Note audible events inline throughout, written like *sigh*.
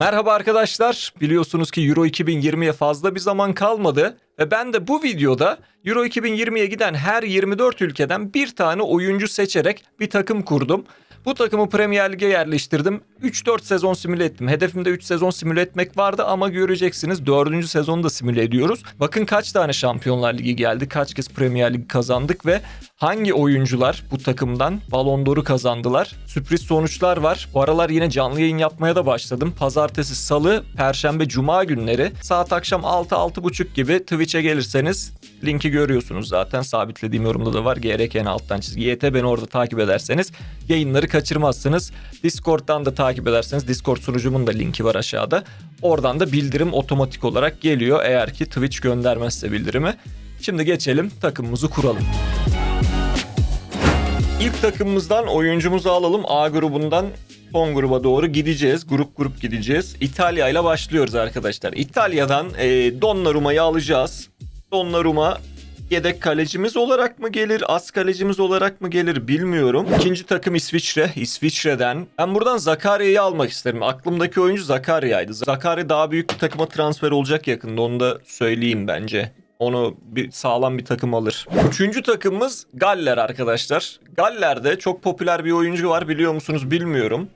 Merhaba arkadaşlar. Biliyorsunuz ki Euro 2020'ye fazla bir zaman kalmadı ve ben de bu videoda Euro 2020'ye giden her 24 ülkeden bir tane oyuncu seçerek bir takım kurdum. Bu takımı Premier Lig'e yerleştirdim. 3-4 sezon simüle ettim. Hedefimde 3 sezon simüle etmek vardı ama göreceksiniz 4. sezonu da simüle ediyoruz. Bakın kaç tane Şampiyonlar Ligi geldi, kaç kez Premier Lig kazandık ve hangi oyuncular bu takımdan Ballon d'Or'u kazandılar. Sürpriz sonuçlar var. Bu aralar yine canlı yayın yapmaya da başladım. Pazartesi, salı, perşembe, cuma günleri saat akşam 6-6.30 gibi Twitch'e gelirseniz linki görüyorsunuz zaten. Sabitlediğim yorumda da var. GRKN alttan çizgi. YT beni orada takip ederseniz yayınları kaçırmazsınız. Discord'dan da takip ederseniz Discord sunucumun da linki var aşağıda. Oradan da bildirim otomatik olarak geliyor eğer ki Twitch göndermezse bildirimi. Şimdi geçelim takımımızı kuralım. İlk takımımızdan oyuncumuzu alalım. A grubundan son gruba doğru gideceğiz. Grup grup gideceğiz. İtalya ile başlıyoruz arkadaşlar. İtalya'dan e, Donnarumma'yı alacağız. Donnarumma yedek kalecimiz olarak mı gelir, az kalecimiz olarak mı gelir bilmiyorum. İkinci takım İsviçre. İsviçre'den ben buradan Zakaria'yı almak isterim. Aklımdaki oyuncu Zakaria'ydı. Zakaria daha büyük bir takıma transfer olacak yakında. Onu da söyleyeyim bence. Onu bir sağlam bir takım alır. Üçüncü takımımız Galler arkadaşlar. Galler'de çok popüler bir oyuncu var biliyor musunuz bilmiyorum.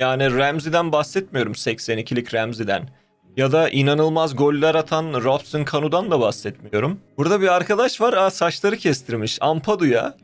Yani Ramsey'den bahsetmiyorum 82'lik Ramsey'den. Ya da inanılmaz goller atan Robson Kanu'dan da bahsetmiyorum. Burada bir arkadaş var aa, saçları kestirmiş. Ampadu'ya.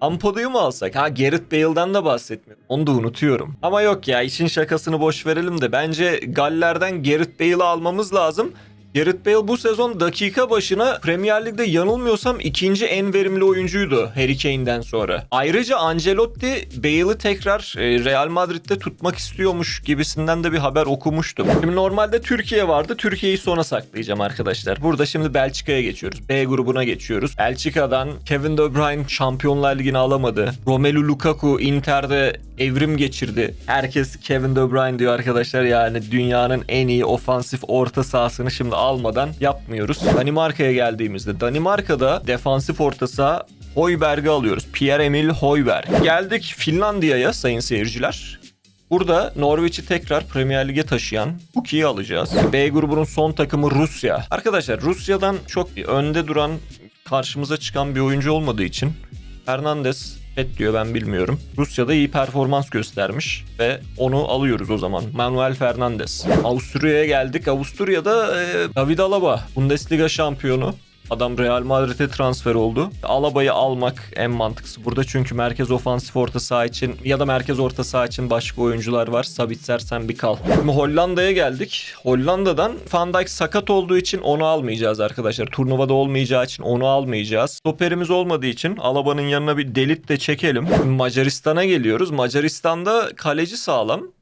Ampadu'yu mu alsak? Ha Gareth Bale'dan da bahsetmiyorum. Onu da unutuyorum. Ama yok ya işin şakasını boş verelim de bence Galler'den Gareth Bale'ı almamız lazım. Gareth Bale bu sezon dakika başına Premier Lig'de yanılmıyorsam ikinci en verimli oyuncuydu Harry Kane'den sonra. Ayrıca Ancelotti Bale'ı tekrar e, Real Madrid'de tutmak istiyormuş gibisinden de bir haber okumuştum. Şimdi normalde Türkiye vardı. Türkiye'yi sona saklayacağım arkadaşlar. Burada şimdi Belçika'ya geçiyoruz. B grubuna geçiyoruz. Belçika'dan Kevin De Bruyne Şampiyonlar Ligi'ni alamadı. Romelu Lukaku Inter'de evrim geçirdi. Herkes Kevin De Bruyne diyor arkadaşlar. Yani dünyanın en iyi ofansif orta sahasını şimdi almadan yapmıyoruz. Danimarka'ya geldiğimizde Danimarka'da defansif orta saha Hoiberg'i alıyoruz. Pierre-Emil Hoiberg. Geldik Finlandiya'ya sayın seyirciler. Burada Norwich'i tekrar Premier Lig'e taşıyan Puki'yi alacağız. B grubunun son takımı Rusya. Arkadaşlar Rusya'dan çok önde duran karşımıza çıkan bir oyuncu olmadığı için Fernandes et diyor ben bilmiyorum. Rusya'da iyi performans göstermiş ve onu alıyoruz o zaman. Manuel Fernandes. Avusturya'ya geldik. Avusturya'da e, David Alaba Bundesliga şampiyonu. Adam Real Madrid'e transfer oldu. Alaba'yı almak en mantıklısı burada çünkü merkez ofansif orta saha için ya da merkez orta saha için başka oyuncular var. Sabitzer sen bir kal. Şimdi Hollanda'ya geldik. Hollanda'dan Van Dijk sakat olduğu için onu almayacağız arkadaşlar. Turnuvada olmayacağı için onu almayacağız. Stoperimiz olmadığı için Alaba'nın yanına bir delit de çekelim. Macaristan'a geliyoruz. Macaristan'da kaleci sağlam.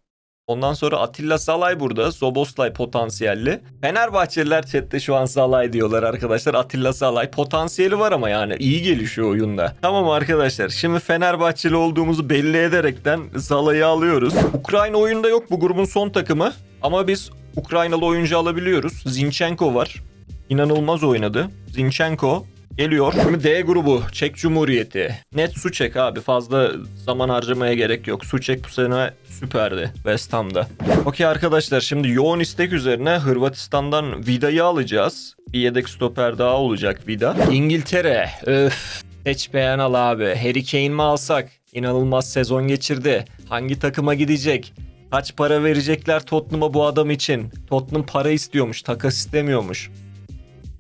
Ondan sonra Atilla Salay burada. Zoboslay potansiyelli. Fenerbahçeliler chatte şu an Salay diyorlar arkadaşlar. Atilla Salay potansiyeli var ama yani iyi gelişiyor oyunda. Tamam arkadaşlar. Şimdi Fenerbahçeli olduğumuzu belli ederekten Salay'ı alıyoruz. Ukrayna oyunda yok bu grubun son takımı. Ama biz Ukraynalı oyuncu alabiliyoruz. Zinchenko var. İnanılmaz oynadı. Zinchenko Geliyor. Şimdi D grubu Çek Cumhuriyeti. Net Suçek abi fazla zaman harcamaya gerek yok. Suçek bu sene süperdi West Ham'da. Okey arkadaşlar şimdi yoğun istek üzerine Hırvatistan'dan Vida'yı alacağız. Bir yedek stoper daha olacak Vida. İngiltere. Öf. Seç beğen al abi. Harry Kane mi alsak? İnanılmaz sezon geçirdi. Hangi takıma gidecek? Kaç para verecekler Tottenham'a bu adam için? Tottenham para istiyormuş, takas istemiyormuş.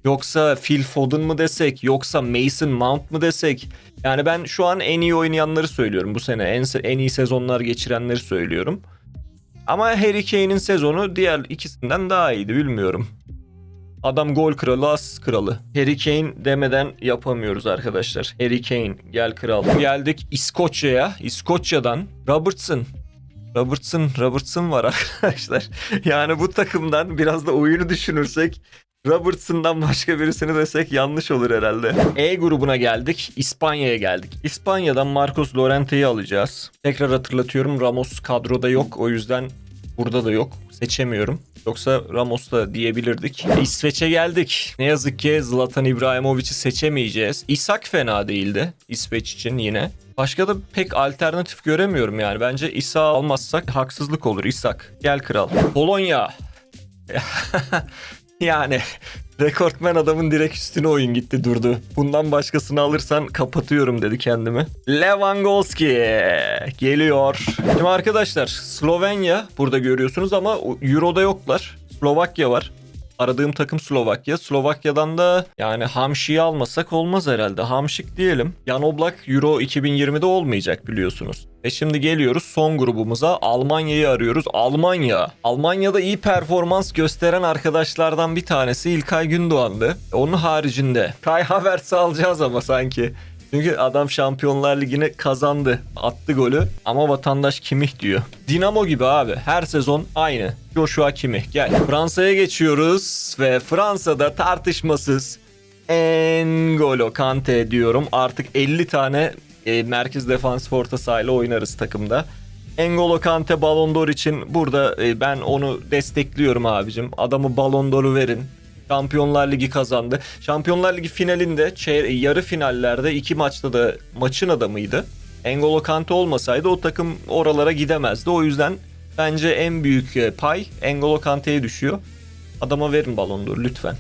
Yoksa Phil Foden mı desek yoksa Mason Mount mu desek? Yani ben şu an en iyi oynayanları söylüyorum bu sene. En, en iyi sezonlar geçirenleri söylüyorum. Ama Harry Kane'in sezonu diğer ikisinden daha iyiydi bilmiyorum. Adam gol kralı, asist kralı. Harry Kane demeden yapamıyoruz arkadaşlar. Harry Kane gel kral. Geldik İskoçya'ya. İskoçya'dan Robertson. Robertson, Robertson var arkadaşlar. *laughs* Yani bu takımdan biraz da oyunu düşünürsek Robertson'dan başka birisini desek yanlış olur herhalde. E grubuna geldik. İspanya'ya geldik. İspanya'dan Marcos Llorente'yi alacağız. Tekrar hatırlatıyorum Ramos kadroda yok. O yüzden burada da yok. Seçemiyorum. Yoksa Ramos da diyebilirdik. İsveç'e geldik. Ne yazık ki Zlatan İbrahimovic'i seçemeyeceğiz. İshak fena değildi. İsveç için yine. Başka da pek alternatif göremiyorum yani. Bence İsa almazsak haksızlık olur. İsak. Gel kral. Polonya. *laughs* yani rekortmen adamın direkt üstüne oyun gitti durdu. Bundan başkasını alırsan kapatıyorum dedi kendimi. Lewandowski geliyor. Şimdi arkadaşlar Slovenya burada görüyorsunuz ama Euro'da yoklar. Slovakya var. Aradığım takım Slovakya. Slovakya'dan da yani Hamşik'i almasak olmaz herhalde. Hamşik diyelim. Jan Oblak Euro 2020'de olmayacak biliyorsunuz. E şimdi geliyoruz son grubumuza. Almanya'yı arıyoruz. Almanya. Almanya'da iyi performans gösteren arkadaşlardan bir tanesi İlkay Gündoğan'dı. Onun haricinde Kai Havertz'i alacağız ama sanki. Çünkü adam Şampiyonlar Ligi'ni kazandı. Attı golü ama vatandaş Kimih diyor. Dinamo gibi abi. Her sezon aynı. Joshua Kimih gel. Fransa'ya geçiyoruz ve Fransa'da tartışmasız N'Golo Kante diyorum. Artık 50 tane e, merkez defans orta sahayla oynarız takımda. N'Golo Kante Ballon d'Or için burada e, ben onu destekliyorum abicim. Adamı Ballon d'Or'u verin. Şampiyonlar Ligi kazandı. Şampiyonlar Ligi finalinde çeyre- yarı finallerde iki maçta da maçın adamıydı. N'Golo Kante olmasaydı o takım oralara gidemezdi. O yüzden bence en büyük e, pay N'Golo Kante'ye düşüyor. Adama verin Ballon d'Or lütfen.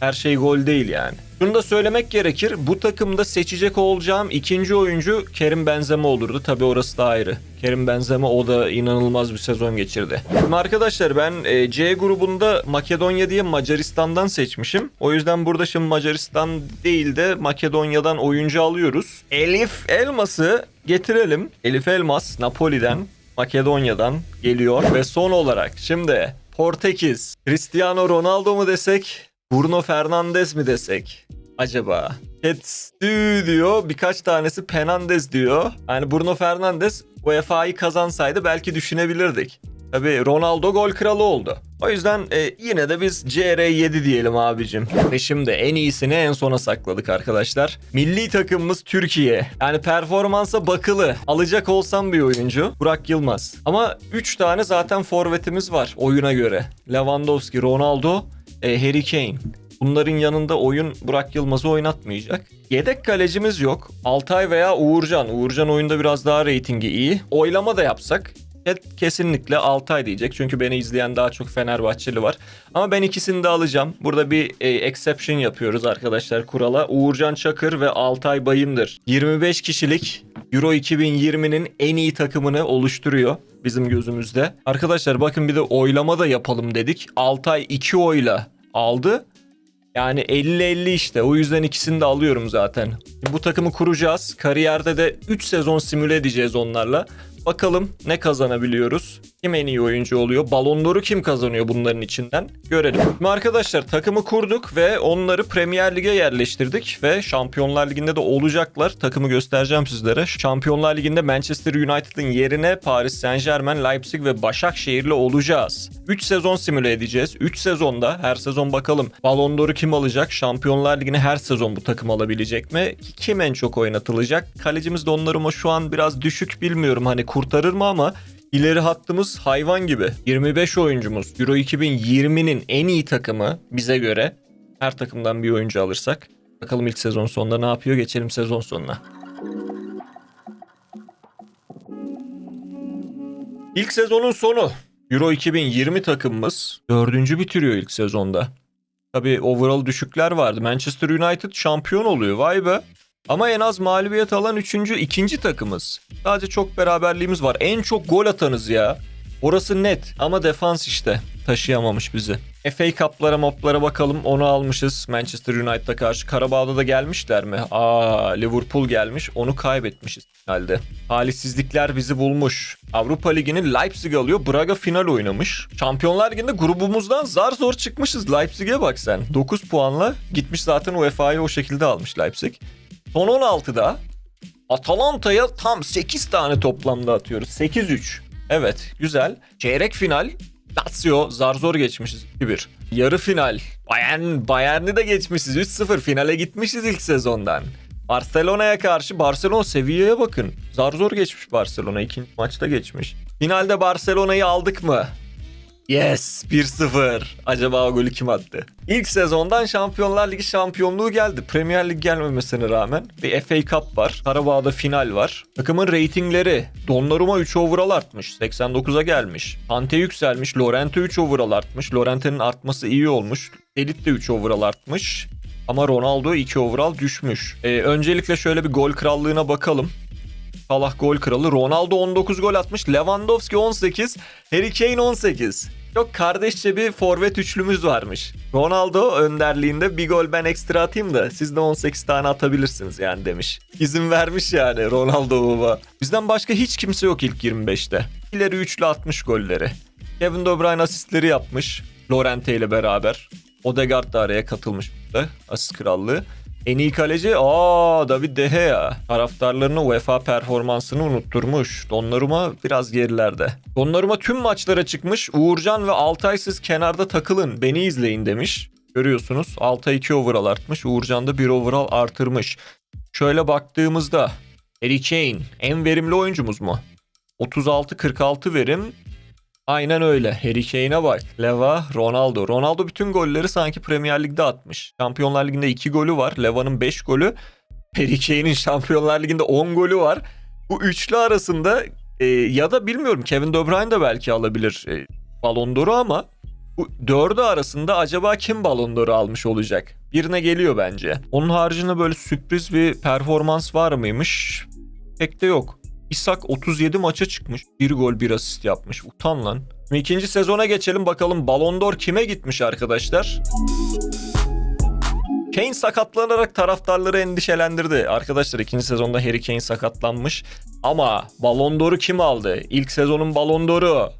Her şey gol değil yani. Şunu da söylemek gerekir. Bu takımda seçecek olacağım ikinci oyuncu Kerim Benzema olurdu. Tabi orası da ayrı. Kerim Benzema o da inanılmaz bir sezon geçirdi. Şimdi arkadaşlar ben e, C grubunda Makedonya diye Macaristan'dan seçmişim. O yüzden burada şimdi Macaristan değil de Makedonya'dan oyuncu alıyoruz. Elif Elmas'ı getirelim. Elif Elmas Napoli'den Makedonya'dan geliyor ve son olarak şimdi Portekiz Cristiano Ronaldo mu desek Bruno Fernandes mi desek acaba? Ketstü diyor. Birkaç tanesi Penandes diyor. Yani Bruno Fernandes UEFA'yı kazansaydı belki düşünebilirdik. Tabii Ronaldo gol kralı oldu. O yüzden e, yine de biz CR7 diyelim abicim. Ve şimdi en iyisini en sona sakladık arkadaşlar. Milli takımımız Türkiye. Yani performansa bakılı. Alacak olsam bir oyuncu Burak Yılmaz. Ama 3 tane zaten forvetimiz var oyuna göre. Lewandowski, Ronaldo, e, Harry Kane. Bunların yanında oyun Burak Yılmaz'ı oynatmayacak. Yedek kalecimiz yok. Altay veya Uğurcan. Uğurcan oyunda biraz daha reytingi iyi. Oylama da yapsak Ke- kesinlikle Altay diyecek. Çünkü beni izleyen daha çok Fenerbahçeli var. Ama ben ikisini de alacağım. Burada bir e, exception yapıyoruz arkadaşlar kurala. Uğurcan Çakır ve Altay Bayındır. 25 kişilik Euro 2020'nin en iyi takımını oluşturuyor bizim gözümüzde. Arkadaşlar bakın bir de oylama da yapalım dedik. Altay 2 oyla aldı. Yani 50-50 işte. O yüzden ikisini de alıyorum zaten. Bu takımı kuracağız. Kariyerde de 3 sezon simüle edeceğiz onlarla. Bakalım ne kazanabiliyoruz? Kim en iyi oyuncu oluyor? Ballon d'Or'u kim kazanıyor bunların içinden? Görelim. Şimdi arkadaşlar takımı kurduk ve onları Premier Lig'e yerleştirdik ve Şampiyonlar Ligi'nde de olacaklar. Takımı göstereceğim sizlere. Şampiyonlar Ligi'nde Manchester United'ın yerine Paris Saint Germain, Leipzig ve Başakşehir'le olacağız. 3 sezon simüle edeceğiz. 3 sezonda her sezon bakalım Ballon d'Or'u kim alacak? Şampiyonlar Ligi'ni her sezon bu takım alabilecek mi? Kim en çok oynatılacak? Kalecimiz de onlarıma şu an biraz düşük bilmiyorum. Hani kurtarır mı ama İleri hattımız hayvan gibi. 25 oyuncumuz. Euro 2020'nin en iyi takımı bize göre. Her takımdan bir oyuncu alırsak. Bakalım ilk sezon sonunda ne yapıyor? Geçelim sezon sonuna. İlk sezonun sonu. Euro 2020 takımımız dördüncü bitiriyor ilk sezonda. Tabii overall düşükler vardı. Manchester United şampiyon oluyor. Vay be. Ama en az mağlubiyet alan üçüncü, ikinci takımız. Sadece çok beraberliğimiz var. En çok gol atanız ya. Orası net ama defans işte. Taşıyamamış bizi. FA Cup'lara moplara bakalım. Onu almışız Manchester United'a karşı. Karabağ'da da gelmişler mi? Aa Liverpool gelmiş. Onu kaybetmişiz halde. Talihsizlikler bizi bulmuş. Avrupa Ligi'ni Leipzig alıyor. Braga final oynamış. Şampiyonlar Ligi'nde grubumuzdan zar zor çıkmışız. Leipzig'e bak sen. 9 puanla gitmiş zaten UEFA'yı o şekilde almış Leipzig. Son 16'da Atalanta'ya tam 8 tane toplamda atıyoruz. 8-3. Evet güzel. Çeyrek final Lazio zar zor geçmişiz 2-1. Yarı final Bayern Bayern'i de geçmişiz 3-0 finale gitmişiz ilk sezondan. Barcelona'ya karşı Barcelona seviyeye bakın. Zar zor geçmiş Barcelona ikinci maçta geçmiş. Finalde Barcelona'yı aldık mı? Yes 1-0. Acaba o golü kim attı? İlk sezondan Şampiyonlar Ligi şampiyonluğu geldi. Premier Lig gelmemesine rağmen bir FA Cup var. Karabağ'da final var. Takımın reytingleri Donnarumma 3 overall artmış. 89'a gelmiş. Ante yükselmiş. Lorente 3 overall artmış. Lorente'nin artması iyi olmuş. Delit de 3 overall artmış. Ama Ronaldo 2 overall düşmüş. Ee, öncelikle şöyle bir gol krallığına bakalım. Salah gol kralı. Ronaldo 19 gol atmış. Lewandowski 18. Harry Kane 18. Çok kardeşçe bir forvet üçlümüz varmış. Ronaldo önderliğinde bir gol ben ekstra atayım da siz de 18 tane atabilirsiniz yani demiş. İzin vermiş yani Ronaldo baba. Bizden başka hiç kimse yok ilk 25'te. İleri üçlü atmış golleri. Kevin De Bruyne asistleri yapmış. Lorente ile beraber. Odegaard da araya katılmış burada. Asist krallığı. En iyi kaleci aa David De Gea. Taraftarlarını UEFA performansını unutturmuş. Donnarumma biraz gerilerde. Donnarumma tüm maçlara çıkmış. Uğurcan ve Altay siz kenarda takılın. Beni izleyin demiş. Görüyorsunuz Altay 2 overall artmış. Uğurcan da 1 overall artırmış. Şöyle baktığımızda Harry Kane en verimli oyuncumuz mu? 36-46 verim. Aynen öyle. Harry Kane'e bak. Leva, Ronaldo. Ronaldo bütün golleri sanki Premier Lig'de atmış. Şampiyonlar Ligi'nde 2 golü var. Leva'nın 5 golü. Harry Kane'in Şampiyonlar Ligi'nde 10 golü var. Bu üçlü arasında e, ya da bilmiyorum Kevin De Bruyne de belki alabilir e, Ballon d'Or'u ama bu dördü arasında acaba kim Ballon d'Or'u almış olacak? Birine geliyor bence. Onun haricinde böyle sürpriz bir performans var mıymış? Pek de yok. İshak 37 maça çıkmış. 1 gol 1 asist yapmış. Utan lan. Şimdi ikinci sezona geçelim bakalım Ballon d'Or kime gitmiş arkadaşlar? Kane sakatlanarak taraftarları endişelendirdi. Arkadaşlar ikinci sezonda Harry Kane sakatlanmış. Ama Ballon d'Or'u kim aldı? İlk sezonun Ballon d'Or'u.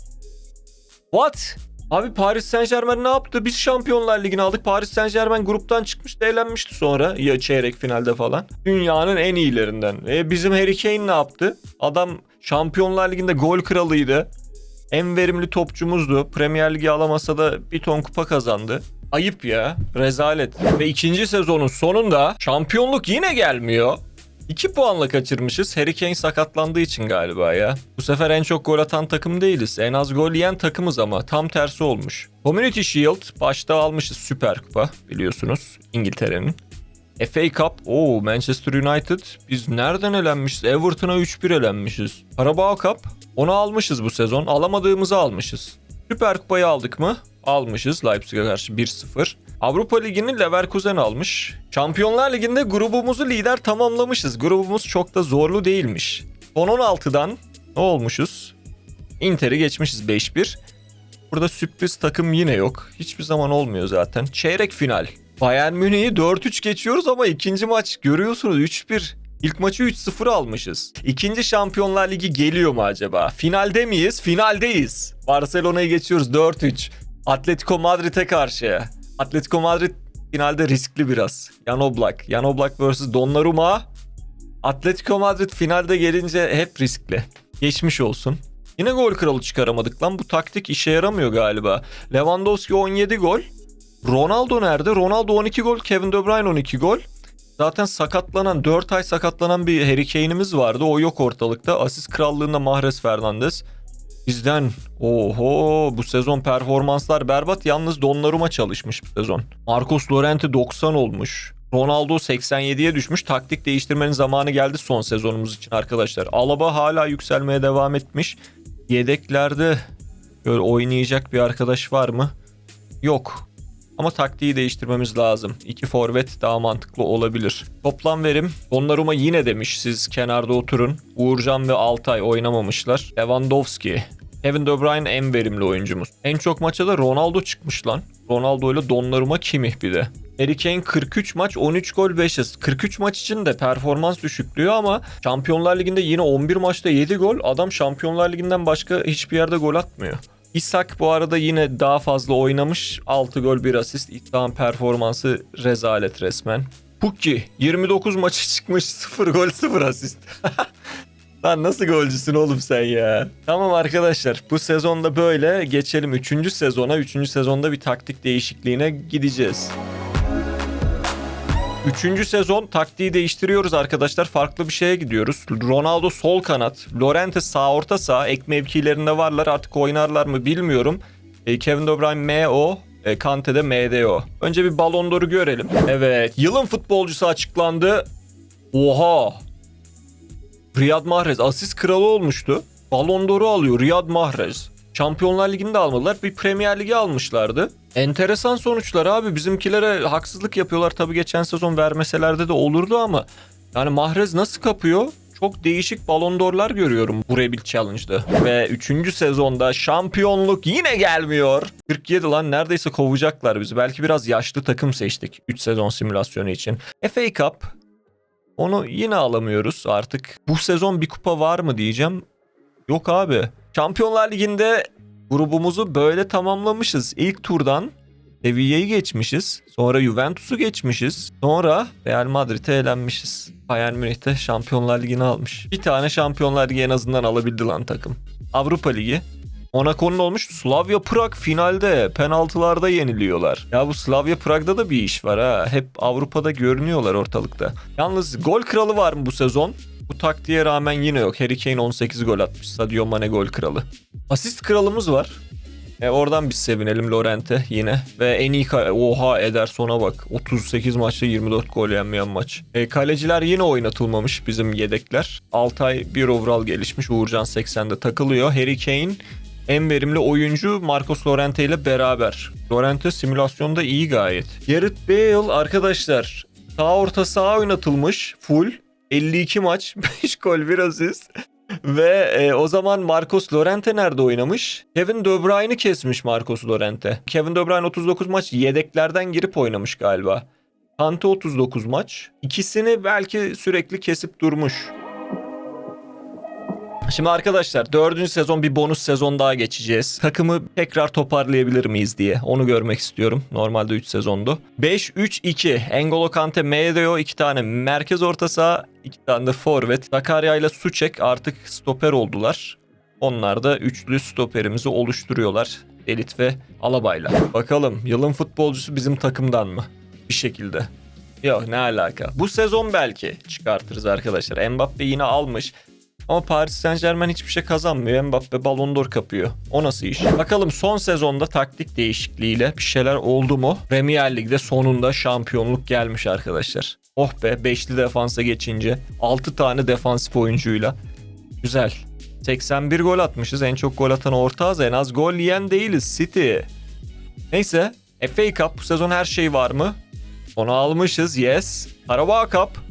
What? Abi Paris Saint Germain ne yaptı? Biz Şampiyonlar Ligi'ni aldık. Paris Saint Germain gruptan çıkmıştı, eğlenmişti sonra. Ya çeyrek finalde falan. Dünyanın en iyilerinden. E bizim Harry Kane ne yaptı? Adam Şampiyonlar Ligi'nde gol kralıydı. En verimli topçumuzdu. Premier Ligi alamasa da bir ton kupa kazandı. Ayıp ya. Rezalet. Ve ikinci sezonun sonunda şampiyonluk yine gelmiyor. 2 puanla kaçırmışız. Harry Kane sakatlandığı için galiba ya. Bu sefer en çok gol atan takım değiliz. En az gol yiyen takımız ama tam tersi olmuş. Community Shield başta almışız Süper Kupa biliyorsunuz İngiltere'nin. FA Cup, o Manchester United. Biz nereden elenmişiz? Everton'a 3-1 elenmişiz. Carabao Cup, onu almışız bu sezon. Alamadığımızı almışız. Süper Kupayı aldık mı? Almışız Leipzig'e karşı 1-0. Avrupa Ligi'ni Leverkusen almış. Şampiyonlar Ligi'nde grubumuzu lider tamamlamışız. Grubumuz çok da zorlu değilmiş. Son 16'dan ne olmuşuz? Inter'i geçmişiz 5-1. Burada sürpriz takım yine yok. Hiçbir zaman olmuyor zaten. Çeyrek final. Bayern Münih'i 4-3 geçiyoruz ama ikinci maç görüyorsunuz 3-1. İlk maçı 3-0 almışız. İkinci Şampiyonlar Ligi geliyor mu acaba? Finalde miyiz? Finaldeyiz. Barcelona'yı geçiyoruz 4-3. Atletico Madrid'e karşı. Atletico Madrid finalde riskli biraz. Jan Oblak. Jan Oblak vs Donnarumma. Atletico Madrid finalde gelince hep riskli. Geçmiş olsun. Yine gol kralı çıkaramadık lan. Bu taktik işe yaramıyor galiba. Lewandowski 17 gol. Ronaldo nerede? Ronaldo 12 gol. Kevin De Bruyne 12 gol. Zaten sakatlanan 4 ay sakatlanan bir Harry Kane'imiz vardı. O yok ortalıkta. Asist krallığında Mahrez Fernandez. Bizden oho bu sezon performanslar berbat. Yalnız Donnarumma çalışmış bu sezon. Marcos Llorente 90 olmuş. Ronaldo 87'ye düşmüş. Taktik değiştirmenin zamanı geldi son sezonumuz için arkadaşlar. Alaba hala yükselmeye devam etmiş. Yedeklerde böyle oynayacak bir arkadaş var mı? Yok. Ama taktiği değiştirmemiz lazım. İki forvet daha mantıklı olabilir. Toplam verim Donnarumma yine demiş siz kenarda oturun. Uğurcan ve Altay oynamamışlar. Lewandowski. Kevin De Bruyne en verimli oyuncumuz. En çok maça da Ronaldo çıkmış lan. Ronaldo ile Donnarumma Kimih bir de. Harry Kane 43 maç 13 gol 5 asist. 43 maç için de performans düşüklüğü ama Şampiyonlar Ligi'nde yine 11 maçta 7 gol. Adam Şampiyonlar Ligi'nden başka hiçbir yerde gol atmıyor. İshak bu arada yine daha fazla oynamış. 6 gol 1 asist. İddian performansı rezalet resmen. Pukki 29 maça çıkmış 0 gol 0 asist. *laughs* Lan nasıl golcüsün oğlum sen ya? Tamam arkadaşlar bu sezonda böyle geçelim 3. sezona. 3. sezonda bir taktik değişikliğine gideceğiz. Üçüncü sezon taktiği değiştiriyoruz arkadaşlar. Farklı bir şeye gidiyoruz. Ronaldo sol kanat. Lorente sağ orta sağ. Ek mevkilerinde varlar. Artık oynarlar mı bilmiyorum. E, Kevin De Bruyne MO, e, Kante de MDO. Önce bir Ballon d'Or'u görelim. Evet, yılın futbolcusu açıklandı. Oha! Riyad Mahrez asist kralı olmuştu. Ballon d'Or'u alıyor Riyad Mahrez. Şampiyonlar Ligi'ni de almadılar. Bir Premier Ligi almışlardı. Enteresan sonuçlar abi. Bizimkilere haksızlık yapıyorlar. Tabii geçen sezon vermeselerde de olurdu ama yani Mahrez nasıl kapıyor? Çok değişik Ballon d'Or'lar görüyorum bu Rebuild Challenge'da. Ve 3. sezonda şampiyonluk yine gelmiyor. 47 lan neredeyse kovacaklar bizi. Belki biraz yaşlı takım seçtik 3 sezon simülasyonu için. FA Cup onu yine alamıyoruz artık. Bu sezon bir kupa var mı diyeceğim. Yok abi. Şampiyonlar Ligi'nde grubumuzu böyle tamamlamışız. İlk turdan Sevilla'yı geçmişiz. Sonra Juventus'u geçmişiz. Sonra Real Madrid'e elenmişiz. Bayern Münih'te Şampiyonlar Ligi'ni almış. Bir tane Şampiyonlar Ligi en azından alabildi lan takım. Avrupa Ligi. Monaco'nun olmuş Slavia Prag finalde penaltılarda yeniliyorlar. Ya bu Slavia Prag'da da bir iş var ha. Hep Avrupa'da görünüyorlar ortalıkta. Yalnız gol kralı var mı bu sezon? Bu taktiğe rağmen yine yok. Harry Kane 18 gol atmış. Sadio Mane gol kralı. Asist kralımız var. E oradan biz sevinelim Lorente yine. Ve en iyi oha Ederson'a bak. 38 maçta 24 gol yenmeyen maç. E, kaleciler yine oynatılmamış bizim yedekler. Altay bir overall gelişmiş. Uğurcan 80'de takılıyor. Harry Kane en verimli oyuncu Marcos Lorente ile beraber. Lorente simülasyonda iyi gayet. Gareth Bale arkadaşlar sağ orta saha oynatılmış full. 52 maç *laughs* 5 gol 1 asist. Ve e, o zaman Marcos Lorente nerede oynamış? Kevin De Bruyne'ı kesmiş Marcos Lorente. Kevin De Bruyne 39 maç yedeklerden girip oynamış galiba. Kante 39 maç. İkisini belki sürekli kesip durmuş. Şimdi arkadaşlar dördüncü sezon bir bonus sezon daha geçeceğiz. Takımı tekrar toparlayabilir miyiz diye onu görmek istiyorum. Normalde 3 sezondu. 5-3-2 N'Golo Kante, MDO 2 tane merkez orta saha 2 tane de forvet. Zakaria ile Suçek artık stoper oldular. Onlar da üçlü stoperimizi oluşturuyorlar. Elit ve Alaba'yla. Bakalım yılın futbolcusu bizim takımdan mı? Bir şekilde. Yok ne alaka. Bu sezon belki çıkartırız arkadaşlar. Mbappe yine almış. Ama Paris Saint Germain hiçbir şey kazanmıyor. Mbappe Ballon d'Or kapıyor. O nasıl iş? Bakalım son sezonda taktik değişikliğiyle bir şeyler oldu mu? Premier Lig'de sonunda şampiyonluk gelmiş arkadaşlar. Oh be beşli defansa geçince 6 tane defansif oyuncuyla. Güzel. 81 gol atmışız. En çok gol atan ortağız. En az gol yiyen değiliz. City. Neyse. FA Cup bu sezon her şey var mı? Onu almışız. Yes. Carabao Cup.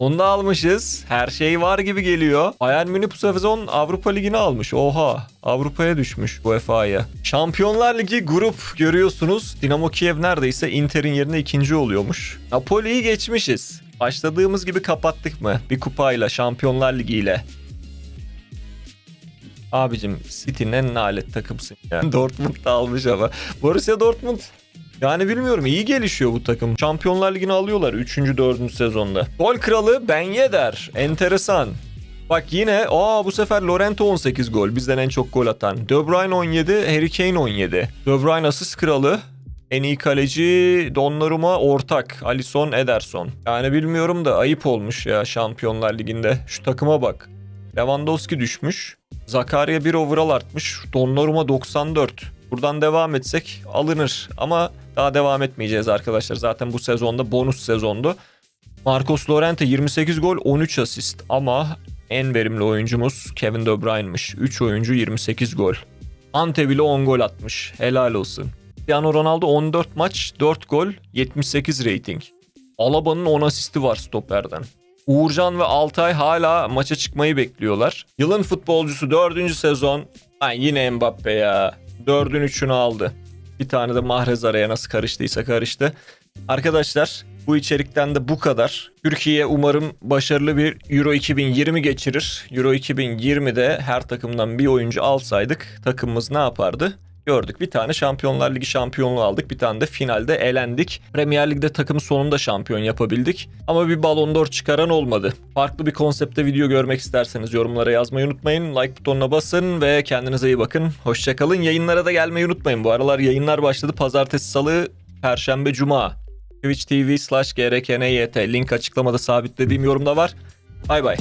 Onu da almışız. Her şey var gibi geliyor. Bayern Münih bu sezon Avrupa Ligi'ni almış. Oha. Avrupa'ya düşmüş UEFA'ya. Şampiyonlar Ligi grup görüyorsunuz. Dinamo Kiev neredeyse Inter'in yerine ikinci oluyormuş. Napoli'yi geçmişiz. Başladığımız gibi kapattık mı? Bir kupayla, Şampiyonlar Ligi ile. Abicim City'nin en nalet takımsın ya. *laughs* Dortmund da almış ama. Borussia Dortmund yani bilmiyorum iyi gelişiyor bu takım. Şampiyonlar Ligi'ni alıyorlar 3. 4. sezonda. Gol kralı Ben Yedder. Enteresan. Bak yine aa bu sefer Lorente 18 gol. Bizden en çok gol atan. De Bruyne 17, Harry Kane 17. De Bruyne asist kralı. En iyi kaleci Donnarumma ortak. Alisson Ederson. Yani bilmiyorum da ayıp olmuş ya Şampiyonlar Ligi'nde. Şu takıma bak. Lewandowski düşmüş. Zakaria bir overall artmış. Donnarumma 94. Buradan devam etsek alınır ama daha devam etmeyeceğiz arkadaşlar. Zaten bu sezonda bonus sezondu. Marcos Lorente 28 gol 13 asist ama en verimli oyuncumuz Kevin De Bruyne'mış. 3 oyuncu 28 gol. Ante bile 10 gol atmış. Helal olsun. Cristiano Ronaldo 14 maç 4 gol 78 rating. Alaba'nın 10 asisti var stoperden. Uğurcan ve Altay hala maça çıkmayı bekliyorlar. Yılın futbolcusu 4. sezon. Ha, yine Mbappe ya. 4'ün 3'ünü aldı. Bir tane de Mahrez araya nasıl karıştıysa karıştı. Arkadaşlar bu içerikten de bu kadar. Türkiye umarım başarılı bir Euro 2020 geçirir. Euro 2020'de her takımdan bir oyuncu alsaydık takımımız ne yapardı? Gördük. Bir tane Şampiyonlar Ligi şampiyonluğu aldık. Bir tane de finalde elendik. Premier Lig'de takımı sonunda şampiyon yapabildik. Ama bir Ballon d'Or çıkaran olmadı. Farklı bir konsepte video görmek isterseniz yorumlara yazmayı unutmayın. Like butonuna basın ve kendinize iyi bakın. Hoşçakalın. Yayınlara da gelmeyi unutmayın. Bu aralar yayınlar başladı. Pazartesi, salı, perşembe, cuma. Twitch TV slash grknyt. Link açıklamada sabitlediğim yorumda var. Bay bay.